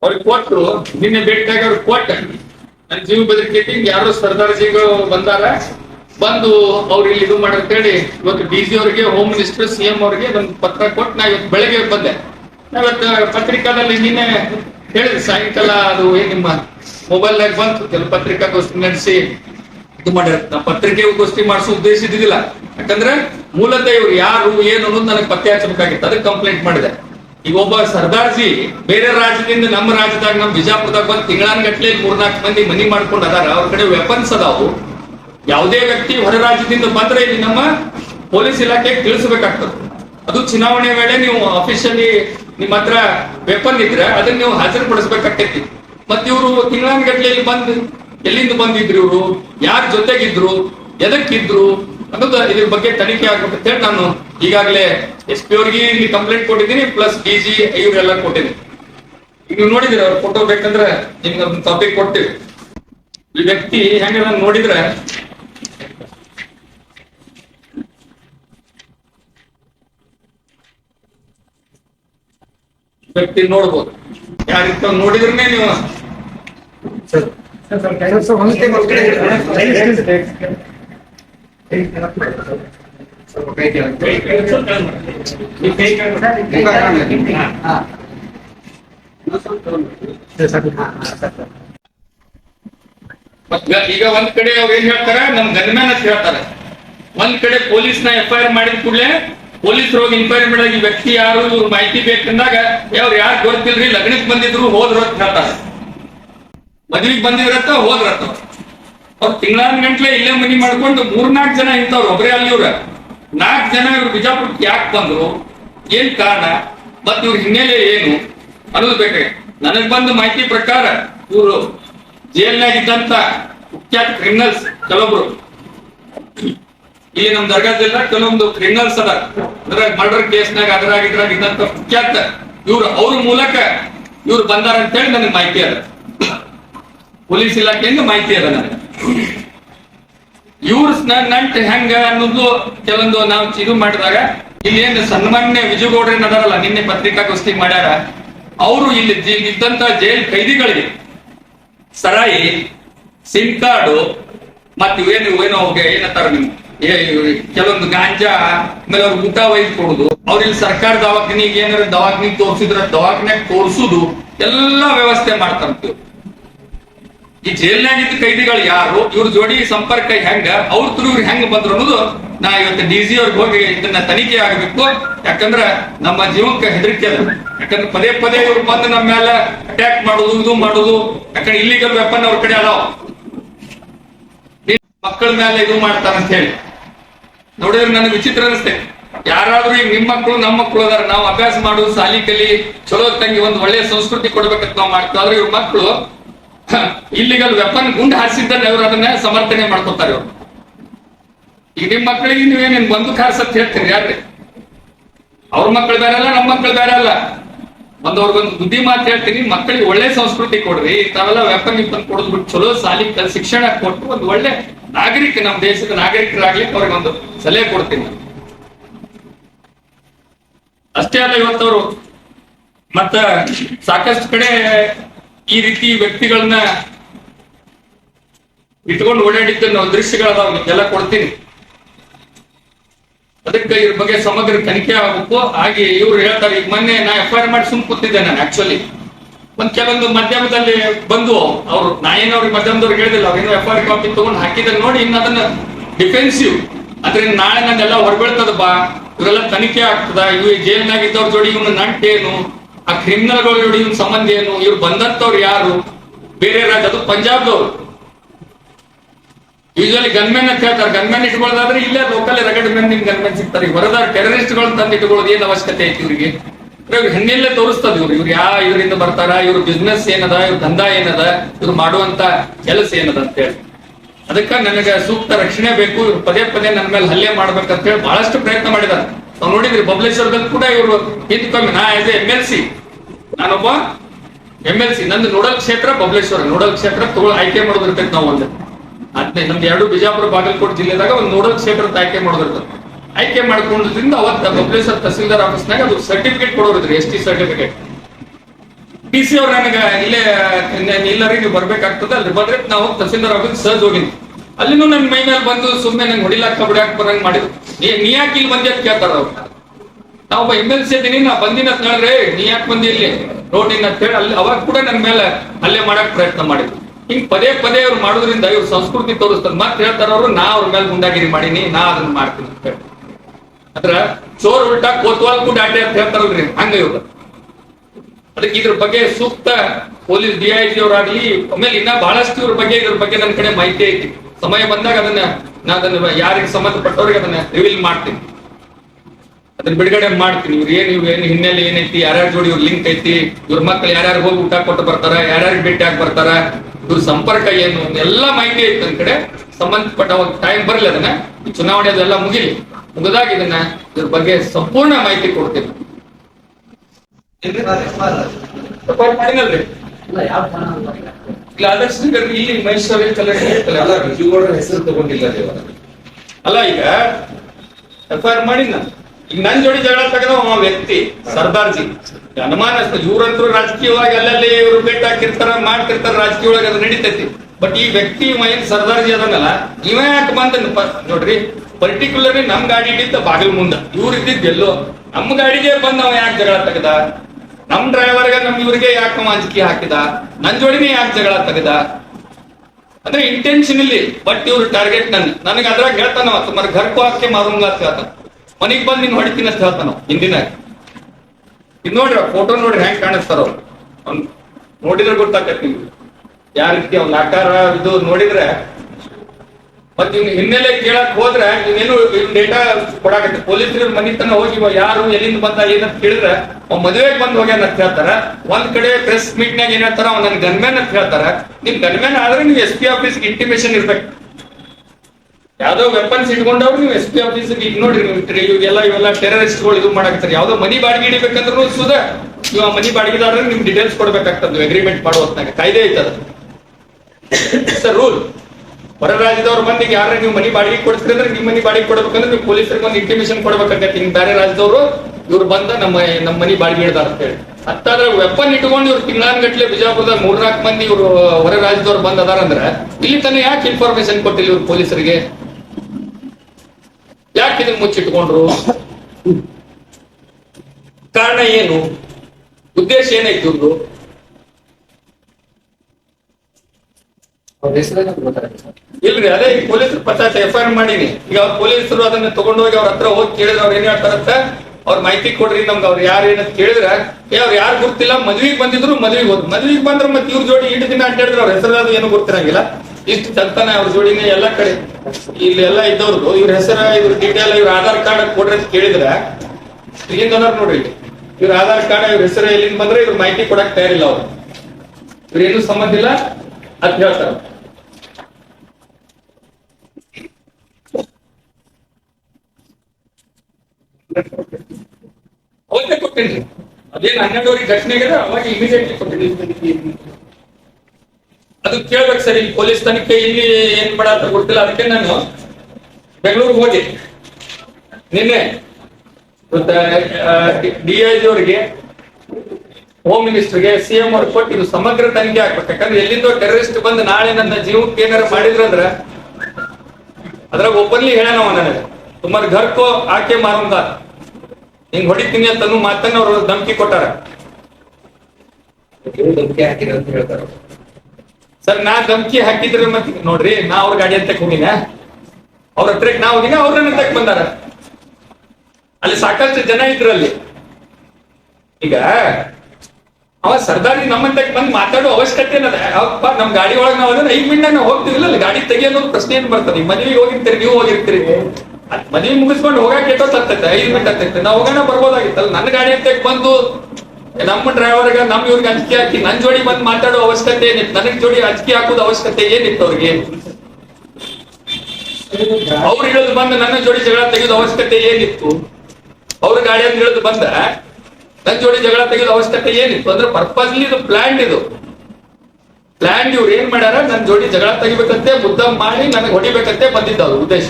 ಅವ್ರಿಗೆ ಕೊಟ್ರು, ನಿನ್ನೆ ಭೇಟಿಯಾಗಿ ಅವ್ರಿಗೆ ಕೊಟ್ಟ. ನನ್ನ ಜೀವ ಬೆದರಿಕೆ ಯಾರೋ ಸರ್ದಾರ್ಜಿಗಳು ಬಂದಾರ. ಬಂದು ಅವ್ರು ಇಲ್ಲಿ ಇದು ಮಾಡಿ ಹೇಳಿ, ಇವತ್ತು ಡಿ ಸಿ ಅವರಿಗೆ ಹೋಮ್ ಮಿನಿಸ್ಟರ್ ಸಿ ಎಂ ಅವರಿಗೆ ಒಂದು ಪತ್ರ ಕೊಟ್ಟು ನಾ ಇವತ್ತು ಬೆಳಗ್ಗೆ ಬಂದೆ. ನಾವತ್ತು ಪತ್ರಿಕಾದಲ್ಲಿ ನಿನ್ನೆ ಹೇಳಿದ್ರು ಸಾಯಂಕಾಲ ಅದು ಏನ್ ನಿಮ್ಮ ಮೊಬೈಲ್ ನಾಗ ಬಂತು, ಕೆಲವು ಪತ್ರಿಕಾಗೋಷ್ಠಿ ನಡೆಸಿ ಇದು ಮಾಡ್ಯಾರ. ಪತ್ರಿಕೆ ಗೋಷ್ಠಿ ಮಾಡಿಸೋ ಉದ್ದೇಶ ಇದ್ದಿದ್ದಿಲ್ಲ. ಯಾಕಂದ್ರೆ ಮೂಲತಃ ಇವ್ರು ಯಾರು, ಏನು ಅನ್ನೋದು ನನಗೆ ಪತ್ತೆ ಹಚ್ಚಬೇಕಾಗಿತ್ತು. ಅದಕ್ಕೆ ಕಂಪ್ಲೇಂಟ್ ಮಾಡಿದೆ. ಈಗ ಒಬ್ಬ ಸರ್ದಾರ್ಜಿ ಬೇರೆ ರಾಜ್ಯದಿಂದ ನಮ್ಮ ರಾಜ್ಯದಾಗ, ನಮ್ಮ ಬಿಜಾಪುರದಾಗ ಬಂದು ತಿಂಗಳಾನ್ಗಟ್ಲೆ ಮೂರ್ನಾಲ್ಕು ಮಂದಿ ಮನಿ ಮಾಡ್ಕೊಂಡು ಅದಾರ. ಅವ್ರ ಕಡೆ ವೆಪನ್ಸ್ ಅದಾವು. ಯಾವುದೇ ವ್ಯಕ್ತಿ ಹೊರ ರಾಜ್ಯದಿಂದ ಬಂದ್ರೆ ಇಲ್ಲಿ ನಮ್ಮ ಪೊಲೀಸ್ ಇಲಾಖೆಗೆ ತಿಳಿಸಬೇಕಾಗ್ತದೆ. ಅದು ಚುನಾವಣೆ ವೇಳೆ ನೀವು ಅಫಿಷಿಯಲಿ ನಿಮ್ಮ ಹತ್ರ ವೆಪನ್ ಇದ್ರೆ ಅದನ್ನ ನೀವು ಹಾಜರುಪಡಿಸ್ಬೇಕಾಗ್ತೈತಿ. ಮತ್ತೆ ಇವರು ತಿಂಗಳಾನ್ಗಟ್ಲೆ ಇಲ್ಲಿ ಬಂದ್, ಎಲ್ಲಿಂದ ಬಂದಿದ್ರು ಇವರು? ಯಾರ ಜೊತೆಗಿದ್ರು? ಎದಕ್ಕಿದ್ರು? ಅನ್ನೋದು ಇದ್ರ ಬಗ್ಗೆ ತನಿಖೆ ಆಗ್ಬೇಕು ಅಂತ ಹೇಳಿ ನಾನು ಈಗಾಗಲೇ ಎಸ್ ಪಿ ಅವ್ರಿಗೆ ಇಲ್ಲಿ ಕಂಪ್ಲೇಂಟ್ ಕೊಟ್ಟಿದ್ದೀನಿ ಪ್ಲಸ್ ಡಿ ಜಿ ಇವರೆಲ್ಲ ಕೊಟ್ಟಿದ್ದೀನಿ. ನೀವು ನೋಡಿದಿರ ಅವ್ರ ಫೋಟೋ ಬೇಕಂದ್ರೆ ನಿಮ್ಗೆ ಒಂದು ಟಾಪಿಕ್ ಕೊಡ್ತೀವಿ. ಈ ವ್ಯಕ್ತಿ ಹೆಂಗ ನೋಡಿದ್ರೆ ವ್ಯಕ್ತಿ ನೋಡ್ಬೋದು. ಯಾರಿತ್ತ ನೋಡಿದ್ರೆ ನೀವು ಈಗ- ಈಗ ಒಂದ್ ಕಡೆ ಅವ್ರು ಏನ್ ಹೇಳ್ತಾರ? ನಮ್ ಗನ್ಮ್ಯಾನ್ ಅಂತ ಹೇಳ್ತಾರೆ. ಒಂದ್ ಕಡೆ ಪೊಲೀಸ್ನ ಎಫ್ ಐ ಆರ್ ಮಾಡಿದ ಕೂಡಲೇ ಪೊಲೀಸರು ಹೋಗಿ ಇನ್ಕ್ವೈರಿ ಮಾಡಿದಾಗ ಈ ವ್ಯಕ್ತಿ ಯಾರು ಇವ್ರ ಮಾಹಿತಿ ಬೇಕಂದಾಗ ಅವ್ರು ಯಾರು ಗೊತ್ತಿಲ್ರಿ ಲಗ್ನಕ್ಕೆ ಬಂದಿದ್ರು, ಹೋದ್ರು ಅಂತ ಹೇಳ್ತಾರೆ. ಮದ್ವಿಗ್ ಬಂದಿದ್ರತ್ತ ಹೋದ್ರತ್ತ ಅವ್ರು ತಿಂಗಳಾನ್ ಗಂಟ್ಲೆ ಇಲ್ಲೇ ಮನಿ ಮಾಡ್ಕೊಂಡು ಮೂರ್ನಾಲ್ಕು ಜನ ಇಂಥವ್ರು ಒಬ್ಬರೇ ಅಲ್ಲಿ ಇವ್ರ. ನಾಲ್ಕು ಜನ ಇವ್ರು ಬಿಜಾಪುರಕ್ಕೆ ಯಾಕೆ ಬಂದ್ರು, ಏನ್ ಕಾರಣ ಮತ್ತೆ ಇವ್ರ ಹಿನ್ನೆಲೆ ಏನು ಅನ್ನೋದು ಬೇಕಾಗಿ ನನಗ್ ಬಂದ ಮಾಹಿತಿ ಪ್ರಕಾರ ಇವರು ಜೈಲ್ನಾಗ ಇದ್ದಂತ ಕುಖ್ಯಾತ ಕ್ರಿಮಿನಲ್ಸ್ ಕೆಲವೊಬ್ರು. ಇಲ್ಲಿ ನಮ್ ದರ್ಗಾದಲ್ಲ ಕೆಲವೊಂದು ಕ್ರಿಮಿನಲ್ಸ್ ಅದ ಅದ್ರಾಗ ಮರ್ಡರ್ ಕೇಸ್ನಾಗ ಅದ್ರಾಗ ಇದ್ರಾಗ ಇದ್ದಂತ ಕುಖ್ಯಾತ ಇವ್ರು ಅವ್ರ ಮೂಲಕ ಇವ್ರು ಬಂದಾರ ಅಂತ ಹೇಳಿ ನನಗೆ ಮಾಹಿತಿ ಅದ. ಪೊಲೀಸ್ ಇಲಾಖೆಯಿಂದ ಮಾಹಿತಿ ಅದ ನನಗೆ. ಇವ್ರ ನಂಟ್ ಹೆಂಗ ಅನ್ನೋದು ಕೆಲವೊಂದು ನಾವು ಇದು ಮಾಡಿದಾಗ ಇಲ್ಲಿ ಏನ್ ಸನ್ಮಾನ್ಯ ವಿಜಯಗೌಡ್ರ ಅದಾರಲ್ಲ ನಿನ್ನೆ ಪತ್ರಿಕಾಗೋಷ್ಠಿ ಮಾಡ್ಯಾರ. ಅವರು ಇಲ್ಲಿ ಇದ್ದಂತ ಜೈಲ್ ಕೈದಿಗಳಿಗೆ ಸರಾಯಿ, ಸಿಮ್ ಕಾರ್ಡು, ಮತ್ತೆ ಇವೇನು ಅವ್ರಿಗೆ ಏನಂತಾರ ನಿಮ್ ಏ- ಇವ್- ಕೆಲವೊಂದು ಗಾಂಜಾ, ಆಮೇಲೆ ಅವ್ರಿಗೆ ಊಟ ವೈಸ್ ಕೊಡುದು. ಅವ್ರ ಇಲ್ಲಿ ಸರ್ಕಾರ ದವಾಖಾನಿಗೆ ಏನಾರ ದವಾಖಾನಿಗೆ ತೋರಿಸಿದ್ರ ದವಾಖಾನೆ ತೋರಿಸುದು, ಎಲ್ಲಾ ವ್ಯವಸ್ಥೆ ಮಾಡ್ತಾರಂತೀವಿ ಈ ಜೈಲ್ನಾಗಿದ್ದ ಕೈದಿಗಳು ಯಾರು, ಇವ್ರ ಜೋಡಿ ಸಂಪರ್ಕ ಹೆಂಗ, ಅವ್ರ ಇವ್ರು ಹೆಂಗ್ ಬಂದ್ರು ಅನ್ನೋದು ನಾ ಇವತ್ತು ಡಿ ಸಿ ಅವ್ರಿಗೆ ಹೋಗಿ ಇದನ್ನ ತನಿಖೆ ಆಗಬೇಕು. ಯಾಕಂದ್ರ ನಮ್ಮ ಜೀವಕ್ಕೆ ಹೆದರಿಕೆ ಅದ. ಯಾಕಂದ್ರೆ ಪದೇ ಪದೇ ಇವ್ರು ಬಂದು ನಮ್ಮ ಮೇಲೆ ಅಟ್ಯಾಕ್ ಮಾಡುದು, ಇದು ಮಾಡುದು. ಯಾಕಂದ್ರೆ ಇಲ್ಲಿಗಲ್ ವೆಪನ್ ಅವ್ರ ಕಡೆ ಅದಾವ. ಮಕ್ಕಳ ಮೇಲೆ ಇದು ಅಂತ ಹೇಳಿ. ನೋಡಿದ್ರೆ ನನಗೆ ವಿಚಿತ್ರ ಅನಿಸ್ತೇನೆ ಯಾರಾದ್ರೂ ಈಗ ನಿಮ್ಮ ಮಕ್ಕಳು ನಮ್ಮ ಮಕ್ಕಳು ಅದಾರ, ನಾವು ಅಭ್ಯಾಸ ಮಾಡುದು ಸಾಲಿ ಕಲಿ, ಚಲೋ ತಂಗಿ ಒಂದು ಒಳ್ಳೆ ಸಂಸ್ಕೃತಿ ಕೊಡ್ಬೇಕಂತ ನಾವು ಮಾಡ್ತೀವಿ. ಆದ್ರೆ ಇವ್ರ ಮಕ್ಕಳು ಅಲ್ಲಿ ವೆಪನ್ ಗುಂಡ್ ಹಾರಿಸಿದ್ದಾರೆ ಅವ್ರು ಅದನ್ನ ಸಮರ್ಥನೆ ಮಾಡ್ಕೊತಾರೆ ಅವ್ರು ಈಗ ನಿಮ್ ಮಕ್ಕಳಿಗೆ ನೀವೇನೇನ್ ಬಂದು ಹಾರಿಸತ್ ಹೇಳ್ತೀರಿ ಯಾರ್ರಿ? ಅವ್ರ ಮಕ್ಕಳು ಬೇರೆ ಅಲ್ಲ, ನಮ್ಮ ಮಕ್ಕಳು ಬೇರೆ ಅಲ್ಲ. ಒಂದ್ ಅವ್ರಿಗೊಂದು ಬುದ್ಧಿ ಮಾತು ಹೇಳ್ತೀನಿ ಮಕ್ಕಳಿಗೆ ಒಳ್ಳೆ ಸಂಸ್ಕೃತಿ ಕೊಡ್ರಿ ತಾವೆಲ್ಲ ವೆಪನ್ ಇಪ್ಪನ್ ಕೊಡೋದು ಬಿಟ್ಟು ಚಲೋ ಸಾಲಿ ಶಿಕ್ಷಣ ಕೊಟ್ಟು ಒಂದು ಒಳ್ಳೆ ನಾಗರಿಕ, ನಮ್ಮ ದೇಶದ ನಾಗರಿಕರಾಗ್ಲಿ ಅವ್ರಿಗೆ ಒಂದು ಸಲಹೆ ಕೊಡ್ತೀನಿ. ಅಷ್ಟೇ ಅಲ್ಲ ಇವತ್ತವರು, ಮತ್ತ ಸಾಕಷ್ಟು ಕಡೆ ಈ ರೀತಿ ವ್ಯಕ್ತಿಗಳನ್ನ ಇಟ್ಕೊಂಡು ಓಡಾಡಿದ್ದ ನಾವು ದೃಶ್ಯಗಳದಾವ ಎಲ್ಲ ಕೊಡ್ತೀನಿ. ಅದಕ್ಕೆ ಇದ್ರ ಬಗ್ಗೆ ಸಮಗ್ರ ತನಿಖೆ ಆಗಬೇಕು. ಹಾಗೆ ಇವ್ರು ಹೇಳ್ತಾರೆ ಈಗ ಮೊನ್ನೆ ನಾ ಎಫ್ ಐ ಮಾಡಿ ಸುಮ್ ಕೂತಿದ್ದೆ ನಾನು ಆಕ್ಚುಲಿ ಒಂದ್ ಕೆಲವೊಂದು ಮಧ್ಯಮದಲ್ಲಿ ಬಂದು ಅವ್ರು ನಾ ಅವ್ರಿಗೆ ಮಾಧ್ಯಮದವ್ರಿಗೆ ಹೇಳಿದಿಲ್ಲ ಅವ್ರೇನೋ ಎಫ್ ಆರ್ ಕಾಪಿ ತಗೊಂಡು ಹಾಕಿದ್ರೆ ನೋಡಿ, ಇನ್ನು ಅದನ್ನ ಡಿಫೆನ್ಸಿವ್ ಅದ್ರಿಂದ ನಾಳೆ ನನ್ನೆಲ್ಲ ಹೊರಬೀಳ್ತದ ಬಾ. ಇವರೆಲ್ಲ ತನಿಖೆ ಆಗ್ತದ ಇವ್ ಜೈಲ್ನಾಗ ಇದ್ದವ್ರ ಜೋಡಿ ಇವ್ನ ನಂಟೇನು, ಆ ಕ್ರಿಮಿನಲ್ಗಳ ಜೋಡಿ ಇವನ್ ಸಂಬಂಧ ಏನು, ಇವ್ರು ಬಂದಂತವ್ರು ಯಾರು? ಬೇರೆ ರಾಜ್ಯ, ಅದು ಪಂಜಾಬ್ದವ್ರು. ಯೂಶಲಿ ಗನ್ಮೆನ್ ಅಂತ ಹೇಳ್ತಾರೆ ಗನ್ಮೆನ್ ಇಟ್ಕೊಳ್ಳೋದಾದ್ರೆ ಇಲ್ಲೇ ಲೋಕಲ್ ರಗಡ್ ಮೆನ್ ನಿಮ್ ಗನ್ಮೆನ್ ಸಿಗ್ತಾರೆ. ಹೊರದ ಹೊರದಾರ ಟೆರರಿಸ್ಟ್ಗಳು ತಂದು ಇಟ್ಕೊಳ್ಳೋದು ಏನ್ ಅವಶ್ಯಕತೆ ಐತಿ ಇವ್ರಿಗೆ? ಹೆಣ್ಣೆಲ್ಲೇ ತೋರಿಸ್ತದ ಇವ್ರು. ಇವ್ರು ಯಾ ಇವರಿಂದ ಬರ್ತಾರ, ಇವ್ರ ಬಿಸ್ನೆಸ್ ಏನದ, ಇವ್ರ ದಂಧ ಏನದ, ಇವ್ರು ಮಾಡುವಂತ ಕೆಲಸ ಏನದ ಅಂತ ಹೇಳಿ. ಅದಕ್ಕ ನನಗೆ ಸೂಕ್ತ ರಕ್ಷಣೆ ಬೇಕು, ಇವ್ರು ಪದೇ ಪದೇ ನನ್ನ ಮೇಲೆ ಹಲ್ಲೆ ಮಾಡ್ಬೇಕಂತ ಹೇಳಿ ಬಹಳಷ್ಟು ಪ್ರಯತ್ನ ಮಾಡಿದಾರೆ. ನಾವು ನೋಡಿದ್ರಿ ಬಬಲೇಶ್ವರದಲ್ಲಿ ಕೂಡ ಇವರು ಹಿಂದ್ಕೊಮ್ಮೆ, ನಾ ಆಸ್ ಎಂ ಎಲ್ ಸಿ ನಾನೊಬ್ಬ ಎಂ ಎಲ್ ಸಿ ನಂದು ನೋಡಲ್ ಕ್ಷೇತ್ರ ಬಬಲೇಶ್ವರ ನೋಡಲ್ ಕ್ಷೇತ್ರ ತಗೊಳ್ ಆಯ್ಕೆ ಮಾಡೋದಿರ್ತೈತೆ ನಾವು ಒಂದು. ಅದ್ನೇ, ನಮ್ದು ಎರಡು ಬಿಜಾಪುರ, ಬಾಗಲಕೋಟೆ ಜಿಲ್ಲೆದಾಗ ಒಂದು ನೋಡಲ್ ಕ್ಷೇತ್ರದ ಆಯ್ಕೆ ಮಾಡೋದಿರ್ತದೆ ಆಯ್ಕೆ ಮಾಡ್ಕೊಂಡ್ರಿಂದ ಅವತ್ತ ಬಬ್ಲೇಶ್ವರ್ ತಹಸೀಲ್ದಾರ್ ಆಫೀಸ್ನಾಗ ಅದು certificate ಕೊಡೋರಿದ್ರಿ, S T certificate. D C ಅವ್ರು ನನಗ ಇಲ್ಲೇ ಇಲ್ಲರಿ ನೀವು ಬರ್ಬೇಕಾಗ್ತದೆ ಅಲ್ಲಿ ಬಂದ್ರೆ ನಾವು ತಹಸೀಲ್ದಾರ್ ಆಫೀಸ್ ಸರ್ಜ್ ಹೋಗಿನಿ. ಅಲ್ಲಿನೂ ನನ್ ಮೈ ಮೇಲೆ ಬಂದು ಸುಮ್ಮನೆ ನಂಗೆ ಹೊಡಿಲಾಕ ಹೊಡ್ಯಾಕ ಬರಂಗ್ ಮಾಡಿದ್ರು. ನೀ ಯಾಕೆ ಇಲ್ಲಿ ಬಂದಿ ಅಂತ ಕೇಳ್ತಾರ ಅವ್ರು. ನಾವು ಸಿ ಇದೀನಿ, ನಾ ಬಂದಿನ ಅಂತ ಹೇಳಿದ್ರೆ ನೀ ಯಾಕೆ ಬಂದಿ ಇಲ್ಲಿ? ನೋಡಿನ ಅಂತ ಹೇಳಿ, ಅಲ್ಲಿ ಅವಾಗ ಕೂಡ ನನ್ ಮೇಲೆ ಅಲ್ಲೇ ಮಾಡಕ್ ಪ್ರಯತ್ನ ಮಾಡಿದ್ರು. ಹಿಂಗ್ ಪದೇ ಪದೇ ಅವ್ರು ಮಾಡೋದ್ರಿಂದ ಇವ್ರ ಸಂಸ್ಕೃತಿ ತೋರಿಸ್ತಾರೆ. ಮತ್ತೆ ಹೇಳ್ತಾರ ಅವ್ರು, ನಾ ಅವ್ರ ಮೇಲೆ ಮುಂದಾಗಿರಿ ಮಾಡೀನಿ, ನಾ ಅದನ್ನ ಮಾಡ್ತೀನಿ ಅಂತ ಹೇಳಿ. ಅದ್ರ ಚೋರ್ ಉಲ್ಟಾ ಕೋತ್ವಾಲ್ ಕೂಡ ಆಟೆ ಅಂತ ಹೇಳ್ತಾರಲ್ರಿ, ಹಂಗ ಇವ್ರು. ಅದಕ್ಕೆ ಇದ್ರ ಬಗ್ಗೆ ಸೂಕ್ತ ಪೊಲೀಸ್ ಡಿಐಜಿ ಅವರಾಗ್ಲಿ ಆಮೇಲೆ ಇನ್ನ ಬಹಳಷ್ಟು ಇವ್ರ ಬಗ್ಗೆ, ಇದ್ರ ಬಗ್ಗೆ ನನ್ನ ಕಡೆ ಮಾಹಿತಿ ಐತಿ. ಸಮಯ ಬಂದಾಗ ಅದನ್ನ ನಾ ಅದನ್ನ ಯಾರಿಗೆ ಸಂಬಂಧಪಟ್ಟವ್ರಿಗೆ ಅದನ್ನ ರಿವೀಲ್ ಮಾಡ್ತೀನಿ. ಅದನ್ನ ಬಿಡುಗಡೆ ಮಾಡ್ತೀನಿ. ಇವ್ರು ಏನ್ ಇವ್ ಏನ್ ಹಿನ್ನೆಲೆ ಏನೈತಿ, ಯಾರ್ಯಾರ ಜೋಡಿ ಇವ್ರ ಲಿಂಕ್ ಐತಿ, ಇವ್ರ ಮಕ್ಳು ಯಾರ್ಯಾರು ಹೋಗಿ ಊಟ ಕೊಟ್ಟು ಬರ್ತಾರ ಯಾರ್ಯಾರಿಗೆ ಭೇಟಿ ಆಗಿ ಬರ್ತಾರ, ಇವ್ರ ಸಂಪರ್ಕ ಏನು, ಎಲ್ಲಾ ಮಾಹಿತಿ ಐತಿ ನನ್ನ ಕಡೆ. ಸಂಬಂಧಪಟ್ಟ ಒಂದು ಟೈಮ್ ಬರಲಿ ಅದನ್ನ. ಈ ಚುನಾವಣೆ ಅದೆಲ್ಲ ಮುಗಿಲಿ. ಮುಗಿದಾಗ ಇದನ್ನ ಇದ್ರ ಬಗ್ಗೆ ಸಂಪೂರ್ಣ ಮಾಹಿತಿ ಕೊಡ್ತೀನಿ. ಇಲ್ಲ ರುಜುಗೌಡರ ಹೆಸರು ತಗೊಂಡಿಲ್ಲ ಅಲ್ಲ ಈಗ ಎಫ್ ಐ ಆರ್ ಮಾಡಿನ ಈಗ ನನ್ ಜೋಡಿ ಜಗಳ ತಗದ ವ್ಯಕ್ತಿ ಸರ್ದಾರ್ಜಿ. ಅನುಮಾನ ಇವ್ರಂತೂ ರಾಜಕೀಯವಾಗಿ ಅಲ್ಲಲ್ಲಿ ಇವ್ರು ಭೇಟಿ ಹಾಕಿರ್ತಾರ ಮಾಡ್ತಿರ್ತಾರ ರಾಜಕೀಯ ಒಳಗೆ ಅದು ನಡೀತೈತಿ. ಬಟ್ ಈ ವ್ಯಕ್ತಿ ಮೈನ್ ಸರ್ದಾರ್ಜಿ ಅದನ್ನಲ್ಲ ಇವ ಯಾಕೆ ಬಂದ ನೋಡ್ರಿ ಪರ್ಟಿಕ್ಯುಲರ್ಲಿ ನಮ್ ಗಾಡಿ ಇದ್ದ ಬಾಗಿಲ್ ಮುಂದ. ಇವ್ರ ಇದ್ದಿದ್ದು ಎಲ್ಲೋ. ನಮ್ ಗಾಡಿಗೆ ಬಂದ್ ಅವ ಯಾಕೆ ಜಗಳ ತೆಗೆದ? ನಮ್ ಡ್ರೈವರ್ಗೆ ನಮ್ ಇವ್ರಿಗೆ ಯಾಕೆ ಅವ ಅಂಜಿಕೆ ಹಾಕಿದ? ನನ್ ಜೋಡಿನೇ ಯಾಕೆ ಜಗಳ ತೆಗದ? ಅಂದ್ರೆ ಇಂಟೆನ್ಷನ್ ಇಲ್ಲಿ ಬಟ್ ಇವ್ರ ಟಾರ್ಗೆಟ್ ನನ್. ನನಗೆ ಅದ್ರಾಗ ಹೇಳ್ತಾನ ಮತ್ತೆ ಘರ್ಕು ಹಾಕಿ ಮಾರುಂಗ ಅಂತ ಹೇಳ್ತಾನ. ಮನಿಗ್ ಬಂದ್ ನಿನ್ ಹೊಡಿತೀನಿ ಅಂತ ಹೇಳ್ತಾನ ಹಿಂದಿನ ಇದ್ ನೋಡ್ರಿ ಫೋಟೋ ನೋಡ್ರಿ ಹೆಂಗ್ ಕಾಣಿಸ್ತಾರ ನೋಡಿದ್ರೆ ಗೊತ್ತಾಗತ್ತೆ ನಿಮ್ಗೆ. ಯಾವ ರೀತಿ ಅವ್ನ ಆಕಾರ ಇದು ನೋಡಿದ್ರೆ? ಮತ್ತೆ ಇವ್ನ ಹಿನ್ನೆಲೆ ಕೇಳಕ್ ಹೋದ್ರೆ ನೀವೇನು ಡೇಟಾ ಕೊಡಾಕತ್ತೆ. ಪೊಲೀಸರ ಮನಿ ತನಕ ಹೋಗಿ ಇವ ಯಾರು, ಎಲ್ಲಿಂದ ಬಂದ, ಏನಂತ ಕೇಳಿದ್ರೆ ಅವ್ ಮದುವೆಗೆ ಬಂದ್ ಹೋಗ್ಯಾನ ಅಂತ ಹೇಳ್ತಾರ. ಒಂದ್ ಕಡೆ ಪ್ರೆಸ್ ಮೀಟ್ ನಾಗ ಏನ್ ಹೇಳ್ತಾರ ಅವ್ನ ನನ್ ಗನ್ಮ್ಯಾನ್ ಅಂತ ಹೇಳ್ತಾರ. ನಿಮ್ ಗನ್ಮ್ಯಾನ್ ಆದ್ರೆ ನೀವು ಎಸ್ ಪಿ ಆಫೀಸ್ ಇಂಟಿಮೇಶನ್ ಇರ್ಬೇಕು. ಯಾವ್ದೋ ವೆಪನ್ಸ್ ಇಟ್ಕೊಂಡವ್ರು ನೀವು ಎಸ್ ಪಿ ಆಫೀಸ್ ಈಗ ನೋಡ್ರಿ ಇವೆಲ್ಲ ಇವೆಲ್ಲ ಟೆರರಿಸ್ಟ್ಗಳು ಇದು ಮಾಡಾಕ್ತಾರೆ ಯಾವ್ದೋ ಮನಿ ಬಾಡಿಗೆ ಹಿಡಿಬೇಕಂದ್ರೂ ಸುದ ಆ ಮನಿ ಬಾಡಿಗೆದಾರ ನಿಮ್ ಡೀಟೇಲ್ಸ್ ಕೊಡ್ಬೇಕಾಗ್ತದ. ಅಗ್ರಿಮೆಂಟ್ ಮಾಡೋ ಹೊತ್ನಾಗ. ಕಾಯ್ದೆ ಐತದ. ಸರ್ ರೂಲ್ ಹೊರ ರಾಜ್ಯದವ್ರು ಬಂದು ಈಗ ಯಾರ ನೀವು ಮನಿ ಬಾಡಿಗೆ ಕೊಡ್ತೀರಿ ಅಂದ್ರೆ ನಿಮ್ ಮನಿ ಬಾಡಿಗೆ ಕೊಡ್ಬೇಕಂದ್ರೆ ನೀವು ಪೊಲೀಸರಿಗೆ ಒಂದು ಇಂಟಿಮೇಶನ್ ಕೊಡ್ಬೇಕಾಗತ್ತೆ ಹಿಂಗ್ ಬೇರೆ ರಾಜ್ಯದವರು, ಇವ್ರು ಬಂದ ನಮ್ಮ ನಮ್ಮ ಮನಿ ಬಾಡಿಗೆ ಹಿಡ್ದಾರ ಅಂತ ಹೇಳಿ. ಹತ್ತಾದ್ರೆ ವೆಪನ್ ಇಟ್ಕೊಂಡು ಇವ್ರು ತಿಂಗಳಾನ್ಗಟ್ಲೆ ಬಿಜಾಪುರದಾಗ ಮೂರ್ನಾಲ್ಕು ಮಂದಿ ಇವ್ರು ಹೊರ ರಾಜ್ಯದವ್ರು ಬಂದ್ ಅದಾರ ಅಂದ್ರೆ, ಇಲ್ಲಿ ತನ ಯಾಕೆ ಇನ್ಫಾರ್ಮೇಶನ್ ಕೊಟ್ಟಿಲ್ಲ ಇವ್ರು ಪೊಲೀಸರಿಗೆ? ಯಾಕೆ ಇದನ್ನ ಮುಚ್ಚಿಟ್ಕೊಂಡ್ರು ಕಾರಣ ಏನು? ಉದ್ದೇಶ ಏನೈತಿ ಇವ್ರದ್ದು ಅವ್ರ ಹೆಸರನ್ನ ಗೊತ್ತಾಗಲ್ಲ ಸರ್ ಇಲ್ರಿ, ಅದೇ ಈಗ ಪೊಲೀಸರು ಪಚಾಸ ಎಫ್ ಐ ಆರ್ ಮಾಡೀನಿ ಈಗ ಅವ್ರ ಪೊಲೀಸರು ಅದನ್ನ ತಗೊಂಡೋಗಿ ಅವ್ರ ಹತ್ರ ಹೋಗಿ ಕೇಳಿದ್ರೆ ಅವ್ರು ಏನ್ ಹೇಳ್ತಾರಂತ? ಅವ್ರ ಮಾಹಿತಿ ಕೊಡ್ರಿ, ನಮ್ಗೆ ಅವ್ರು ಯಾರು ಏನಂತ ಕೇಳಿದ್ರೆ, ಏ, ಅವ್ರು ಯಾರು ಗೊತ್ತಿಲ್ಲ ಮದ್ವಿಗೆ ಬಂದಿದ್ರು, ಮದ್ವಿಗೆ ಹೋದ್ರು. ಮದ್ವಿಗೆ ಬಂದ್ರೆ ಮತ್ತೆ ಇವ್ರ ಜೋಡಿ ಎಂಟು ದಿನ ಅಡ್ಡಾಡಿದ್ರೆ ಅವ್ರ ಹೆಸರು ಏನು ಗೊತ್ತಿರಂಗಿಲ್ಲ ಇಷ್ಟು ಚಂತನ ಅವ್ರ ಜೋಡಿನೇ ಎಲ್ಲ ಕಡೆ. ಇಲ್ಲಿ ಎಲ್ಲ ಇದ್ದವ್ರದ್ದು ಇವ್ರ ಹೆಸರ, ಇವ್ರ ಡೀಟೇಲ್ ಇವ್ರ ಆಧಾರ್ ಕಾರ್ಡ್ ಕೊಡ್ರಿ ಅಂತ ಕೇಳಿದ್ರೆ ಅದಾರ್ ನೋಡ್ರಿ. ಇವ್ರ ಆಧಾರ್ ಕಾರ್ಡ್, ಇವ್ರ ಹೆಸರು ಎಲ್ಲಿಂದ ಬಂದ್ರೆ ಇವ್ರ ಮಾಹಿತಿ ಕೊಡಕ್ ತಯಾರಿಲ್ಲ ಅವ್ರು. ಇವ್ರೇನು ಸಂಬಂಧ ಇಲ್ಲ ಅಂತ ಹೇಳ್ತಾರೆ ಅವಾಗೇ ಕೊಟ್ಟೇನ್ರಿ ಅದೇನು ಹನ್ನೆರಡುವರೆ ಘಟನೆ ಆಗಿದೆ ಅವಾಗ ಇಮಿಡಿಯೇಟ್ಲಿ ಕೊಟ್ಟಿದ್ದೀನಿ ಅದು ಕೇಳ್ಬೇಕು ಸರ್, ಇಲ್ಲಿ ಪೊಲೀಸ್ ತನಿಖೆ ಇಲ್ಲಿ ಏನ್ ಮಾಡ ಅಂತ ಗೊತ್ತಿಲ್ಲ. ಅದಕ್ಕೆ ನಾನು ಬೆಂಗಳೂರಿಗೆ ಹೋಗಿ ನಿನ್ನೆ ಡಿ ಐ ಜಿ ಅವರಿಗೆ ಹೋಮ್ ಮಿನಿಸ್ಟರ್ಗೆ ಸಿ ಎಂ ಅವ್ರಿಗೆ ಕೊಟ್ಟು ಇದು ಸಮಗ್ರ ತನಿಖೆ ಆಗ್ಬೇಕು. ಯಾಕಂದ್ರೆ ಎಲ್ಲಿಂದ ಟೆರರಿಸ್ಟ್ ಬಂದು ನಾಳೆ ನನ್ನ ಜೀವಕ್ಕೆ ಏನಾರ ಮಾಡಿದ್ರಂದ್ರ ಅದ್ರಾಗ ಓಪನ್ಲಿ ಹೇಳೋಣ ನನಗೆ. ತುಮಾರ್ ಘರ್ಕೋ ಆಕೆ ಮಾರುಂಗ ಹಿಂಗ್ ಹೊಡಿತೀನಿ ಅಂತ ಅನ್ನೋ ಮಾತನ್ನ ಅವ್ರು ಧಮಕಿ ಕೊಟ್ಟಾರ. ಧಮಕಿ ಅಂತ ಹೇಳ್ತಾರೆ ಸರ್ ನಾ ಧಮಕಿ ಹಾಕಿದ್ರೆ ಮತ್ತೆ ನೋಡ್ರಿ ನಾ ಅವ್ರ ಗಾಡಿ ಅಂತ ಹೋಗಿನ. ಅವ್ರ ಹತ್ರಕ್ಕೆ ನಾ ಹೋಗಿನ ಅವ್ರ ನನ್ನ ಹತ್ರಕ್ ಬಂದಾರ. ಅಲ್ಲಿ ಸಾಕಷ್ಟು ಜನ ಇದ್ರಲ್ಲಿ ಈಗ ಅವ ಸರ್ದಾರಿ ನಮ್ಮಂತ ಬಂದ್ ಮಾತಾಡೋ ಅವಶ್ಯಕತೆ ಏನದ? ಅಪ್ಪ ನಮ್ ಗಾಡಿ ಒಳಗ್ ನಾವ್ ಅದನ್ನ ಐದ್ ಮಿನಿಟ್ ನಾವು ಹೋಗ್ತಿವಿಲ್ಲ ಅಲ್ಲಿ ಗಾಡಿ ತೆಗಿಯೋದು ಪ್ರಶ್ನೆ ಏನ್ ಬರ್ತದೆ? ಮನೆಗೆ ಹೋಗಿರ್ತೀರಿ ನೀವು ಹೋಗಿರ್ತೀರಿ. ಮದ್ವೆ ಮುಗಿಸ್ಕೊಂಡು ಹೋಗಕ್ ಎಷ್ಟೋ ತರ್ತೈತೆ ಐದು ಮಿನಿಟ್ ಆಗ್ತೈತೆ. ನಾವು ಹೋಗೋಣ, ಬರ್ಬೋದಾಗಿತ್ತಲ್ಲ. ನನ್ನ ಗಾಡಿ ಅಂತ ಬಂದು ನಮ್ಮ ಡ್ರೈವರ್ಗ ನಮ್ ಇವ್ರಿಗೆ ಅಂಜಿಕೆ ಹಾಕಿ, ನನ್ ಜೋಡಿ ಬಂದು ಮಾತಾಡೋ ಅವಶ್ಯಕತೆ ಏನಿತ್ತು? ನನಗ್ ಜೋಡಿ ಅಂಜಿಕೆ ಹಾಕೋದು ಅವಶ್ಯಕತೆ ಏನಿತ್ತು ಅವ್ರಿಗೆ? ಅವ್ರು ಇಳಿದು ಬಂದು ನನ್ನ ಜೋಡಿ ಜಗಳ ತೆಗೆಯೋದು ಅವಶ್ಯಕತೆ ಏನಿತ್ತು? ಅವ್ರ ಗಾಡಿ ಅಂತ ಇಳಿದು ಬಂದ ನನ್ನ ಜೋಡಿ ಜಗಳ ತೆಗೆಯೋದು ಅವಶ್ಯಕತೆ ಏನಿತ್ತು? ಅಂದ್ರೆ ಪರ್ಪಸ್ಲಿ ಇದು ಪ್ಲಾನ್ ಇದು. ಪ್ಲಾನ್ ಇವ್ರು ಏನ್ ಮಾಡ್ಯಾರ? ನನ್ನ ಜೋಡಿ ಜಗಳ ತೆಗಿಬೇಕಂತೆ, ಮುದ್ದ ಮಾಡಿ ನನಗೆ ಹೊಡಿಬೇಕಂತೆ ಬಂದಿದ್ದ ಅವ್ರ ಉದ್ದೇಶ.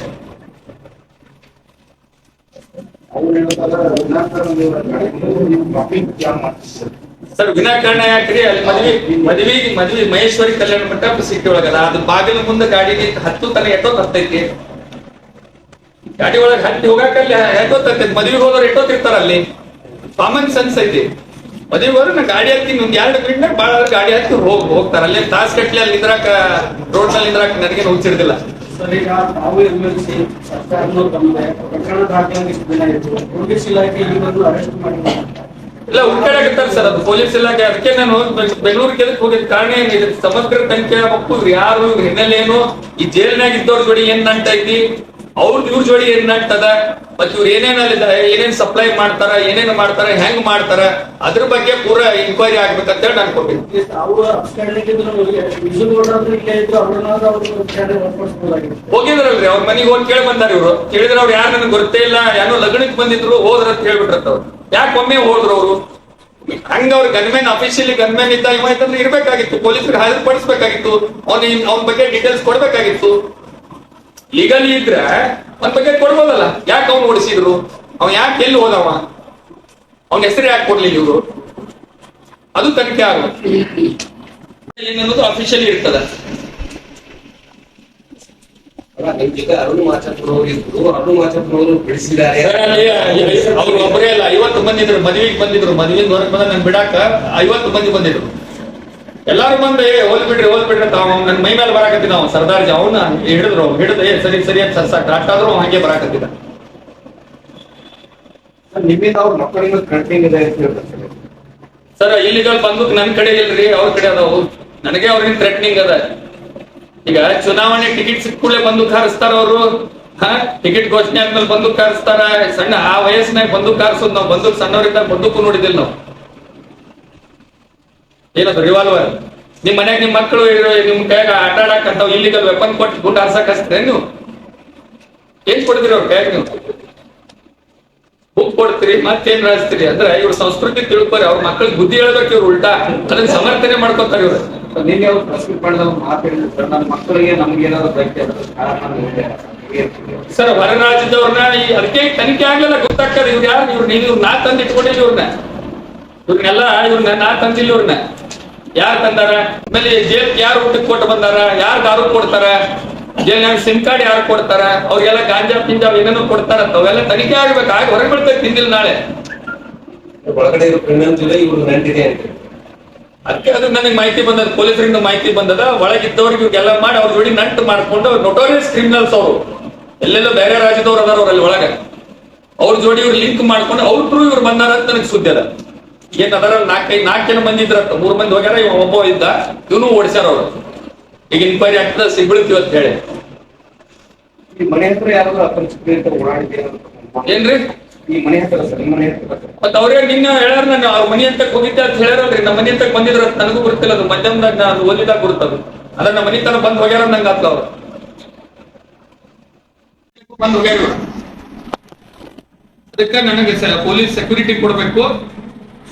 ಸರ್, ವಿನಾಕಾರಣ ಯಾಕ್ರಿ? ಅಲ್ಲಿ ಮದ್ವಿ ಮದ್ವಿ ಮದ್ವಿ ಮಹೇಶ್ವರಿ ಕಲ್ಯಾಣ ಮಂಟಪ ಸಿಟಿ ಒಳಗದ. ಅದು ಬಾಗಿಲ ಮುಂದೆ ಗಾಡಿ ಹತ್ತು ತನ ಎಷ್ಟೋ ಹತ್ತೈತಿ ಗಾಡಿ ಒಳಗೆ ಹತ್ತಿ ಹೋಗಾಕಲ್ಲಿ ಎಷ್ಟೋ ತರ್ತೈತಿ ಮದ್ವಿಗೆ ಹೋದವ್ರು ಎಟ್ಟೋ ತಿರ್ತಾರ ಅಲ್ಲಿ ಕಾಮನ್ ಸೆನ್ಸ್ ಐತಿ. ಮದ್ವಿಗೆ ಹೋದ್ರೆ ನಾ ಗಾಡಿ ಹತ್ತಿ ಒಂದ್ ಎರಡು ಮಿನಿಟ್ ಬಾಳ ಗಾಡಿ ಹತ್ತಿ ಹೋಗ್ ಹೋಗ್ತಾರ. ಅಲ್ಲಿ ತಾಸ್ ಕಟ್ಲಿ ಅಲ್ಲಿ ನಿಂದ್ರಾಕ ರೋಡ್ನಲ್ಲಿ ನಿಂದ್ರಾಕ ನನಗೆ ಹುಚ್ಚಿಡ್ದಿಲ್ಲ ಸರ್ ಈಗ ತಾವು ಎಮ್ಎಲ್ಸಿ ಸರ್ಕಾರದವ್ರು ಬಂದ್ರೆ ಪ್ರಕರಣ ದಾಖಲಾಗಿಷ್ಟು ದಿನ ಇತ್ತು ಪೊಲೀಸ್ ಇಲಾಖೆ ಈಗಲೂ ಅರೆಸ್ಟ್ ಮಾಡಿ ಇಲ್ಲ ಹುಡ್ಕಾಡಕತ್ತಾರ ಸರ್ ಅದು. ಪೊಲೀಸ್ ಇಲಾಖೆ ಅದಕ್ಕೆ ನಾನು ಬೆಂಗಳೂರು ಬೆಂಗಳೂರಿಗೆ ಹೋಗಿದ್ದ ಹೋಗಿದ್? ಕಾರಣ ಏನಿದೆ? ಸಮಗ್ರ ತನಿಖೆ ಆಗ್ಬೇಕು. ಯಾರು? ಹಿನ್ನೆಲೆ ಏನು? ಈ ಜೈಲ್ನಾಗ ಇದ್ದವ್ರ ಜೋಡಿ ಏನ್ ನಂಟ ಐತಿ? ಅವ್ರದ್ದು ಇವ್ರ ಜೋಡಿ ಏನ್ ನಡ್ತದ? ಮತ್ ಇವ್ರು ಏನೇನ್ ಅಲ್ಲಿದ ಏನೇನ್ ಸಪ್ಲೈ ಮಾಡ್ತಾರ ಏನೇನ್ ಮಾಡ್ತಾರ ಹೆಂಗ್ ಮಾಡ್ತಾರ? ಅದ್ರ ಬಗ್ಗೆ ಪೂರ ಇನ್ಕ್ವೈರಿ ಆಗ್ಬೇಕಂತ ಹೇಳಿ ನಾನು ಕೊಟ್ಟಿದ್ದೆ ಹೋಗಿದ್ರಲ್ರಿ ಅವ್ರ ಮನೆಗೆ ಹೋಗಿ ಕೇಳಿ ಬಂದಾರ ಇವ್ರು. ಕೇಳಿದ್ರೆ ಅವ್ರು ಯಾರು ನನಗೆ ಗೊತ್ತೇ ಇಲ್ಲ ಏನೋ ಲಗ್ನಕ್ಕೆ ಬಂದಿದ್ರು ಹೋದ್ರ ಅಂತ ಹೇಳ್ಬಿಟ್ರತ್ತ ಅವ್ರು. ಯಾಕೆ ಒಮ್ಮೆ ಹೋದ್ರು ಅವರು? ಹಂಗ ಅವ್ರ ಗನ್ಮೆನ್ ಅಫಿಷಿಯಲಿ ಗನ್ಮೆನ್ ಇದ್ದ ಇವ ಇರ್ಬೇಕಾಗಿತ್ತು ಪೊಲೀಸರಿಗೆ ಹಾಜರುಪಡಿಸ್ಬೇಕಾಗಿತ್ತು ಅವ್ನ ಅವ್ನ ಬಗ್ಗೆ ಡೀಟೇಲ್ಸ್ ಕೊಡ್ಬೇಕಾಗಿತ್ತು. ಲೀಗಲಿ ಇದ್ರೆ ಒಂದ್ ಬಗ್ಗೆ ಕೊಡ್ಬೋದಲ್ಲ. ಯಾಕೆ ಅವ್ನು ಓಡಿಸಿದ್ರು? ಅವ ಯಾಕೆ ಎಲ್ಲಿ ಹೋದವ? ಅವನ್ ಹೆಸರು ಯಾಕೆ ಕೊಡ್ಲಿ ಇವರು? ಅದು ತನಿಖೆ ಆಗುತ್ತೆ ಅಫಿಷಿಯಲಿ ಇರ್ತದ ಅರುಣ್ ಮಾಚಾಪುರವರು ಇದ್ರು ಅರುಣ್ ಮಾಚಾಪುರವರು ಬಿಡಿಸಿದ್ದಾರೆ ಅಲ್ಲಿ ಅವ್ರು ಒಬ್ಬರೇ ಅಲ್ಲ. ಐವತ್ತು ಮಂದಿ ಇದ್ರು. ಮದುವೆಗೆ ಬಂದಿದ್ರು. ಮದುವೆ ಹೊರಗೆ ಬಂದ ನನ್ ಬಿಡಾಕ ಐವತ್ತು ಮಂದಿ ಬಂದಿದ್ರು. ಎಲ್ಲಾರು ಬಂದು ಏ ಹೋಲ್ ಬಿಡ್ರಿ ಹೋಲ್ ಬಿಡ್ರಿ ಅಂತ ನನ್ ಮೈ ಮೇಲೆ ಬರಾಕತ್ತಿದ್ದ ಅವ್ನು ಸರ್ದಾರ್ಜಿ. ಅವನ್ನ ಹಿಡಿದ್ರು ಹಿಡಿದ್ರೆ ಏ ಸರಿ ಸರಿ ಅಂತ ಸರ್ಸಾಕ್ ಅವ್ನು ಹಂಗೆ ಬರಾಕತ್ತಿದ್ದ. ನಿಮ್ಮಿಂದ ಅವ್ರ ಮಕ್ಕಳಿಂದ ಕಂಟಿನ್ಯೂ ಇದೆ ಅಂತ ಹೇಳ್ತಾರೆ ಸರ್. ಇಲ್ಲಿಗಲ್ ಬಂದು ನನ್ ಕಡೆ ಇಲ್ರಿ ಅವ್ರ ಕಡೆ ಅದಾವು. ನನಗೆ ಅವ್ರಿಗಿಂತ ಥ್ರೆಟ್ನಿಂಗ್ ಅದ. ಈಗ ಚುನಾವಣೆ ಟಿಕೆಟ್ ಸಿಕ್ಕ ಕೂಡಲೇ ಬಂದು ಹಾರಿಸ್ತಾರ ಅವರು. ಹಾ? ಟಿಕೆಟ್ ಘೋಷಣೆ ಆದ್ಮೇಲೆ ಬಂದು ಹಾರಿಸ್ತಾರ ಸಣ್ಣ ಆ ವಯಸ್ಸಿನಾಗ ಬಂದು ಹಾರಿಸೋದು ನಾವು ಬಂದು ಸಣ್ಣವರಿಂದ ಬಂದೂಕು ನೋಡಿದಿಲ್ಲ ನಾವು. ಏನದು ರಿವಾಲ್ವರ್ ನಿಮ್ ಮನ್ಯಾಗ ನಿಮ್ ಮಕ್ಕಳು ನಿಮ್ ಕೈಯಾಗ ಆಟ ಆಡಕ್ ಅಂತ ಇಲ್ಲಿಗಲ್ ವೆಪನ್ ಕೊಟ್ಟು ಗುಂಡು ಹಾರ್ಸಕ್ ಹಚ್ತೀರ ನೀವು? ಏನ್ ಕೊಡ್ತೀರಿ ಅವ್ರ ಕೈಯಾಗ ನೀವು? ಬುಕ್ ಕೊಡ್ತೀರಿ ಮತ್ತೇನ್ ರಾಜ್ತೀರಿ ಅಂದ್ರೆ ಇವ್ರ ಸಂಸ್ಕೃತಿ ತಿಳ್ಕೊರಿ ಅವ್ರ ಮಕ್ಕಳಿಗೆ ಬುದ್ಧಿ ಹೇಳ್ಬೇಕು ಇವ್ರು ಉಲ್ಟಾ. ಅದನ್ನ ಸಮರ್ಥನೆ ಮಾಡ್ಕೊತಾರೆ ಇವ್ರು. ನಿನ್ನೆ ಅವ್ರು ಮಾಡಿದಾಗ ಮಾತಾಡಿದ್ರು ಸರ್ ನನ್ನ ಮಕ್ಕಳಿಗೆ ನಮ್ಗೆ ಏನಾದ್ರು ಸರ್ ಹೊರ ರಾಜ್ಯದವ್ರನ್ನ ಈ ಅದಕ್ಕೆ ತನಿಖೆ ಆಗ್ಲಿಲ್ಲ ಗೊತ್ತಾಗ್ತದೆ ಇವ್ರು ಯಾರು? ಇವ್ರು ನೀವು ನಾ ತಂದು ಇಟ್ಕೊಂಡಿಲ್ಲ ಇವ್ರನ್ನ ಇವ್ರನ್ನೆಲ್ಲ ಇವ್ರನ್ನ ನಾ ತಂದಿಲ್ಲ ಇವ್ರನ್ನ ಯಾರು ತಂದಾರ? ಆಮೇಲೆ ಜೇಲ್ ಯಾರು ಊಟಕ್ಕೆ ಕೊಟ್ಟು ಬಂದಾರ? ಯಾರು ದಾರು ಕೊಡ್ತಾರ? ಜೇಲ್ನಾಗ ಸಿಮ್ ಕಾರ್ಡ್ ಯಾರು ಕೊಡ್ತಾರ? ಅವ್ರಿಗೆಲ್ಲ ಗಾಂಜಾ ಪಿಂಜಾವ್ ಏನೇನೋ ಕೊಡ್ತಾರ ಅವೆಲ್ಲ ತನಿಖೆ ಆಗ್ಬೇಕು. ಆಗ ಹೊರಗೆ ಬಿಡ್ತೇವೆ ತಿಂದಿಲ್ಲ ನಾಳೆ. ಒಳಗಡೆ ನಂಟಿದೆ ಅಂತ. ಅದಕ್ಕೆ ಅದು ನನಗೆ ಮಾಹಿತಿ ಬಂದದ ಪೊಲೀಸರಿಂದ ಮಾಹಿತಿ ಬಂದದ. ಒಳಗಿದ್ದವ್ರಿಗೆ ಇವ್ರಿಗೆಲ್ಲ ಮಾಡಿ ಅವ್ರ ಜೋಡಿ ನಂಟು ಮಾಡ್ಕೊಂಡು ನೋಟೋರಿಯಸ್ ಕ್ರಿಮಿನಲ್ಸ್ ಅವರು. ಎಲ್ಲೆಲ್ಲೋ ಬೇರೆ ರಾಜ್ಯದವ್ರು ಅದಾರ ಅವ್ರಲ್ಲಿ ಒಳಗೆ. ಅವ್ರ ಜೋಡಿ ಇವ್ರು ಲಿಂಕ್ ಮಾಡ್ಕೊಂಡು ಅವ್ರ ಥ್ರೂ ಇವ್ರು ಬಂದಾರ ಅಂತ ನನಗೆ ಸುದ್ದಿ ಅದ. ಏನ್ ಅದರ ನಾಲ್ಕೈದು ನಾಲ್ಕು ಜನ ಮಂದಿ ಇದ್ರತ್ತ ಮೂರ್ ಮಂದಿ ಹೋಗ್ಯಾರ ಇವ ಒಬ್ಬ ಇದ್ದ ಇವನು ಓಡಿಸ್ಯಾರ ಅವ್ರು. ಈಗ ಇನ್ಕ್ವೈರಿ ಆಗ್ತದ ಸಿಗ್ಬಿಡ್ತೀವಿ ಅಂತ ಹೇಳಿ. ಏನ್ರಿ? ಮತ್ತ ಅವ್ರೇ ನಿನ್ನ ಹೇಳ್ಯಾರ ನಾನು ಅವ್ರ ಮನಿ ಅಂತ ಹೋಗಿದ್ದೆ ಅಂತ ಹೇಳ್ಯಾರಲ್ರಿ ನಮ್ಮ ಮನಿ ಅಂತ ಬಂದಿದ್ರ ನನಗೂ ಗೊತ್ತಿಲ್ಲ ಅದು ಮಧ್ಯಮದಾಗ ನಾನು ಓದಿದಾಗ ಗುರುತದು. ಅದ ನಮ್ಮ ಮನಿ ತನ ಬಂದ್ ಹೋಗ್ಯಾರ ನಂಗೆ ಆತ್ಲ ಅವ್ರು. ಬಂದ್ ಹೋಗ್ಯಾರ. ಅದಕ್ಕ ನನಗೆ ಪೊಲೀಸ್ ಸೆಕ್ಯೂರಿಟಿ ಕೊಡ್ಬೇಕು.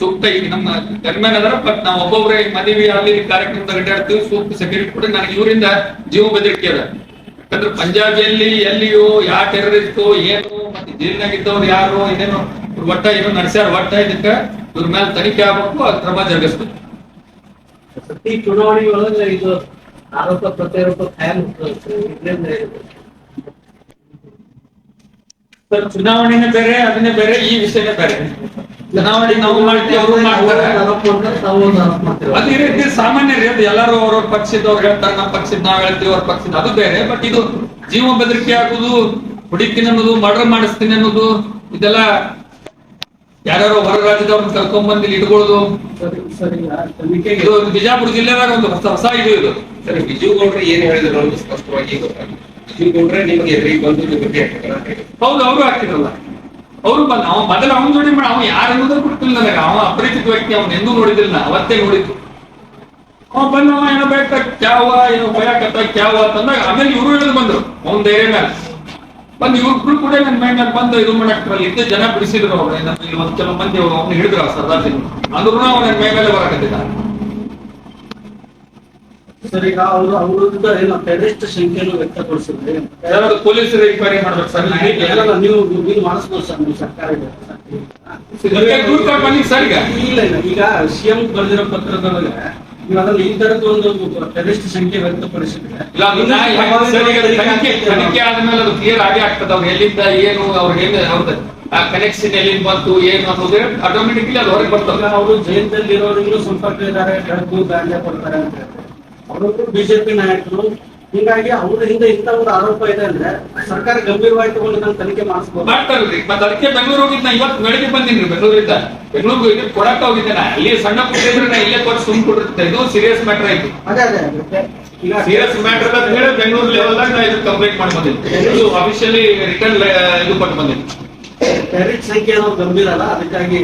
ಸೂಕ್ತ ಈಗ ನಮ್ಮ ಗನ್ಮ್ಯಾನ್ ಅದರ ಬಟ್ ನಾವು ಒಬ್ಬೊಬ್ರೆ ಮದುವೆ ಅಲ್ಲಿ ಕಾರ್ಯಕ್ರಮದಾಗ ಅಡ್ಡಾಡ್ತೀವಿ ಸೂಕ್ತ ಸೆಕ್ಯೂರಿಟಿ ಕೊಡಿ ನನಗೆ ಇವರಿಂದ ಜೀವ ಬೆದರಿಕೆ ಅದ. ಯಾಕಂದ್ರೆ ಪಂಜಾಬಿಯಲ್ಲಿ ಎಲ್ಲಿಯೋ ಯಾವ ಟೆರರಿಸ್ಟ್ ಏನು, ಮತ್ತೆ ಜೈಲ್ನಾಗ ಇದ್ದವ್ರು ಯಾರು ಇವ್ರು ಒಟ್ಟ ಏನೋ ನಡೆಸ್ಯಾರ, ಒಟ್ಟ ಇದಕ್ಕ ಇವ್ರ ಮೇಲೆ ತನಿಖೆ ಆಗ್ಬೇಕು ಅದ್ ಕ್ರಮ ಜರುಗಿಸ್ಬೇಕು. ಪ್ರತಿ ಚುನಾವಣೆ ಒಳಗೆ ಇದು ಆರೋಪ ಪ್ರತ್ಯಾರೋಪ ಖಾಯಂ ಇದರಿಂದ ಸರ್ ಚುನಾವಣೆನೇ ಬೇರೆ, ಅದನ್ನೇ ಬೇರೆ, ಈ ವಿಷಯನೇ ಬೇರೆ. ಚುನಾವಣೆ ನಾವು ಮಾಡ್ತೀವಿ, ಅವರು ಮಾಡ್ತಾರೆ. ಅದೇ ರೀತಿ ಸಾಮಾನ್ಯ ರೀ ಎಲ್ಲರೂ ಅವ್ರವ್ರ ಪಕ್ಷದವ್ರು ಹೇಳ್ತಾರೆ, ನಮ್ಮ ಪಕ್ಷದ ನಾವ್ ಹೇಳ್ತೀವಿ, ಅವ್ರ ಪಕ್ಷದ ಅದು ಬೇರೆ. ಬಟ್ ಇದು ಜೀವ ಬೆದರಿಕೆ ಆಗುದು ಹುಡುಕಿನ ಅನ್ನೋದು ಮರ್ಡರ್ ಮಾಡಿಸ್ತೀನಿ ಅನ್ನೋದು, ಇದೆಲ್ಲ ಯಾರ್ಯಾರೋ ಹೊರ ರಾಜ್ಯದವ್ರನ್ನ ಕರ್ಕೊಂಡ್ ಬಂದು ಇಲ್ಲಿ ಇಟ್ಕೊಳ್ಳೋದು. ಇದು ಬಿಜಾಪುರ ಜಿಲ್ಲೆದಾಗ ಒಂದು ಹೊಸ ಹೊಸ ಇದು ಇದು. ಸರಿ ಬಿಜುಗೌಡ್ರು ಏನ್ ಹೇಳಿದ್ರು ಸ್ಪಷ್ಟವಾಗಿ ಗೊತ್ತಾಗಿದೆ. ಎದುರಿಗೆ ಬಂದು ಹೌದು, ಅವರು ಆಗ್ತಿರಲ್ಲ. ಅವರು ಬಂದ ಅವ ಮೊದಲು ಅವನ ಜೋಡಿ ಮಾಡಿ ಅವ ಯಾರು ಅನ್ನೋದು ಗೊತ್ತಿಲ್ಲ ನನಗೆ. ಅವ ಅಪರಿಚಿತ ವ್ಯಕ್ತಿ, ಅವನ ಎಂದೂ ನೋಡಿದಿಲ್ಲ ಅವತ್ತೇ ನೋಡಿದ್ದು. ಅವ ಬಂದವ ಏನೋ ಬೇಕ ಕ್ಯಾವ ಏನೋ ಭಯಕತ್ತ ಕ್ಯಾವ ಅಂತಂದಾಗ ಆಮೇಲೆ ಇವರು ಹೇಳಿದ್ ಬಂದ್ರು. ಅವನ್ ಧೈರ್ಯ ಮೇಲೆ. ಬಂದು ಇವ್ರು ಕೂಡ ನನ್ನ ಮೈ ಮೇಲೆ ಬಂದು ಇದು ಮಾಡಕ್ಟ್ರಲ್ಲಿ ಇದ್ದೇ ಜನ ಬಿಡಿಸಿದ್ರು ಅವ್ರು. ಒಂದ್ ಕೆಲವು ಮಂದಿ ಅವ್ನು ಹಿಡಿದ್ರು ಸರ್ದಾರ್ ಸಿಂಗ್ ಅಂದ್ರೂ ಅವ್ನ ಮೈ ಮೇಲೆ ಬರಕತ್ತಿದ್ದ ಸರ್ ಈಗ ಅವರು ಅವ್ರ ವಿರುದ್ಧ ಏನು ಟೆರರಿಸ್ಟ್ ಸಂಖ್ಯೆಯನ್ನು ವ್ಯಕ್ತಪಡಿಸಿದ್ರೆ ಯಾರಾದ್ರು ಪೊಲೀಸರು ಎಂಕ್ವೈರಿ ಮಾಡ್ಬೇಕು ಸರ್ ಎಲ್ಲ ನೀವು ನೀವು ಮಾಡಿಸ್ಬೋದು ಸರ್ ನೀವು ಸರ್ಕಾರ ಬನ್ನಿ ಸರ್ ಈಗ. ಇಲ್ಲ ಇಲ್ಲ ಈಗ ಸಿಎಂ ಬರೆದಿರೋ ಪತ್ರದೊಳಗೆ ನೀವು ಅದನ್ನ ಈ ತರದ್ದು ಒಂದು ಟೆರರಿಸ್ಟ್ ಸಂಖ್ಯೆ ವ್ಯಕ್ತಪಡಿಸಿದ್ರೆ ಇಲ್ಲ ಅದನ್ನ ಯಾಕೆ ಸರ್ ಈಗ ಅದು ತನಿಖೆ ತನಿಖೆ ಆದ್ಮೇಲೆ ಅದು ಕ್ಲಿಯರ್ ಆಗೇ ಆಗ್ತದೆ. ಅವ್ರು ಎಲ್ಲಿಂದ ಏನು ಅವ್ರಿಗೆ ಅವ್ರದ್ದು ಕನೆಕ್ಷನ್ ಎಲ್ಲಿಂದ ಬಂತು ಏನು ಅನ್ನೋದು ಆಟೋಮೆಟಿಕ್ಲಿ ಅದು ಹೊರಗೆ ಬರ್ತದೆ. ಅವರು ಜೈಲದಲ್ಲಿ ಇರೋರಿಗೂ ಸಂಪರ್ಕ ಇದ್ದಾರೆ ಗಾಂಜಾ ಕೊಡ್ತಾರೆ ಅಂತ ಅವರು ಬಿಜೆಪಿ ನಾಯಕರು ಹೀಗಾಗಿ ಅವ್ರ ಹಿಂದೆ ಇಂತ ಒಂದು ಆರೋಪ ಇದೆ ಅಂದ್ರೆ ಸರ್ಕಾರ ಗಂಭೀರವಾಗಿ ತಗೊಂಡು ನಾನು ತನಿಖೆ ಮಾಡಿಸ್ಬೋದು. ಮಾಡ್ತಾರಲ್ರಿ ಮತ್ತೆ ಅದಕ್ಕೆ ಬೆಂಗಳೂರು ಹೋಗಿದ್ ನಾ ಇವತ್ತು ಬೆಳಿಗ್ಗೆ ಬಂದಿನ್ರಿ ಬೆಂಗಳೂರಿಂದ. ಬೆಂಗಳೂರಿಗೆ ಹೋಗಿ ಕೊಡಕ್ಕೆ ಹೋಗಿದ್ದೆ ನಾ ಅಲ್ಲಿ ಸಣ್ಣ ಪುಟ್ಟಿದ್ರೆ ನಾ ಇಲ್ಲೇ ಕೊಟ್ಟು ಸುಮ್ ಕೊಟ್ಟಿರ್ತೆ ಇದು ಸೀರಿಯಸ್ ಮ್ಯಾಟರ್ ಆಯ್ತು ಅದೇ ಅದೇ. ಈಗ ಸೀರಿಯಸ್ ಮ್ಯಾಟರ್ ಅಂತ ಹೇಳಿ ಬೆಂಗಳೂರು ಲೆವೆಲ್ದಾಗ ನಾ ಇದು ಕಂಪ್ಲೇಂಟ್ ಮಾಡಿ ಬಂದಿದ್ದೆ ಇದು ಅಫಿಷಿಯಲಿ ರಿಟರ್ನ್ ಇದು ಕೊಟ್ಟು ಬಂದಿದ್ದೆ ಟೆರಿಟ್ ಸಂಖ್ಯೆ ಗಂಭೀರ ಅಲ್ಲ. ಅದಕ್ಕಾಗಿ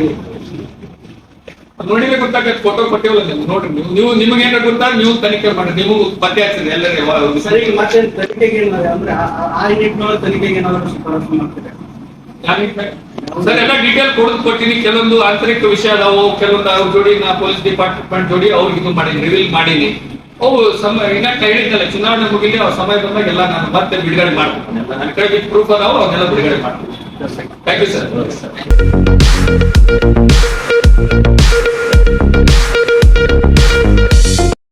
ಗೊತ್ತಾಗತ್ತೆ ಫೋಟೋ ಕೊಟ್ಟಿವಲ್ಲ ನೀವು ನೋಡ್ರಿ ನೀವು. ನೀವು ನಿಮಗೆ ಏನಾರ ಗೊತ್ತಾಗ ನೀವು ತನಿಖೆ ಮಾಡಿ ನೀವು ಪತ್ತೆ ಹಚ್ಚಿದ್ರೆ ಎಲ್ಲರೂ ಸರಿ ಮತ್ತೆ ತನಿಖೆಗೆ ಏನಾದ್ರು ಅಂದ್ರೆ ಆ- ನಿಟ್ಟಿನೊಳಗೆ ತನಿಖೆಗೆ ಏನಾದ್ರು ಶಿಫಾರಸು ಮಾಡ್ತಾರೆ? ಸರ್ ಎಲ್ಲ ಡೀಟೇಲ್ ಕೊಡೋದು ಕೊಟ್ಟಿನಿ. ಕೆಲವೊಂದು ಆಂತರಿಕ ವಿಷಯ ಅದಾವು ಕೆಲವೊಂದು ಅವ್ರ ಜೋಡಿ ನಾ ಪೊಲೀಸ್ ಡಿಪಾರ್ಟ್ಮೆಂಟ್ ಜೋಡಿ ಅವ್ರಿಗೆ ಇದು ಮಾಡೀನಿ ರಿವೀಲ್ ಮಾಡೀನಿ. ಅವು ಸಮಯ ಇನ್ನ ಹೇಳಿದ್ನಲ್ಲ ಚುನಾವಣೆ ಮುಗಿಲಿ ಅವ್ರ ಸಮಯ ಬಂದಾಗ ಎಲ್ಲ ನಾನು ಮತ್ತೆ ಬಿಡುಗಡೆ ಮಾಡ್ತೀನಿ. ನನ್ನ ಕಡೆ ಪ್ರೂಫ್ ಅದಾವ ಅವನ್ನೆಲ್ಲ ಬಿಡುಗಡೆ ಮಾಡ್ತೀನಿ. Thank you sir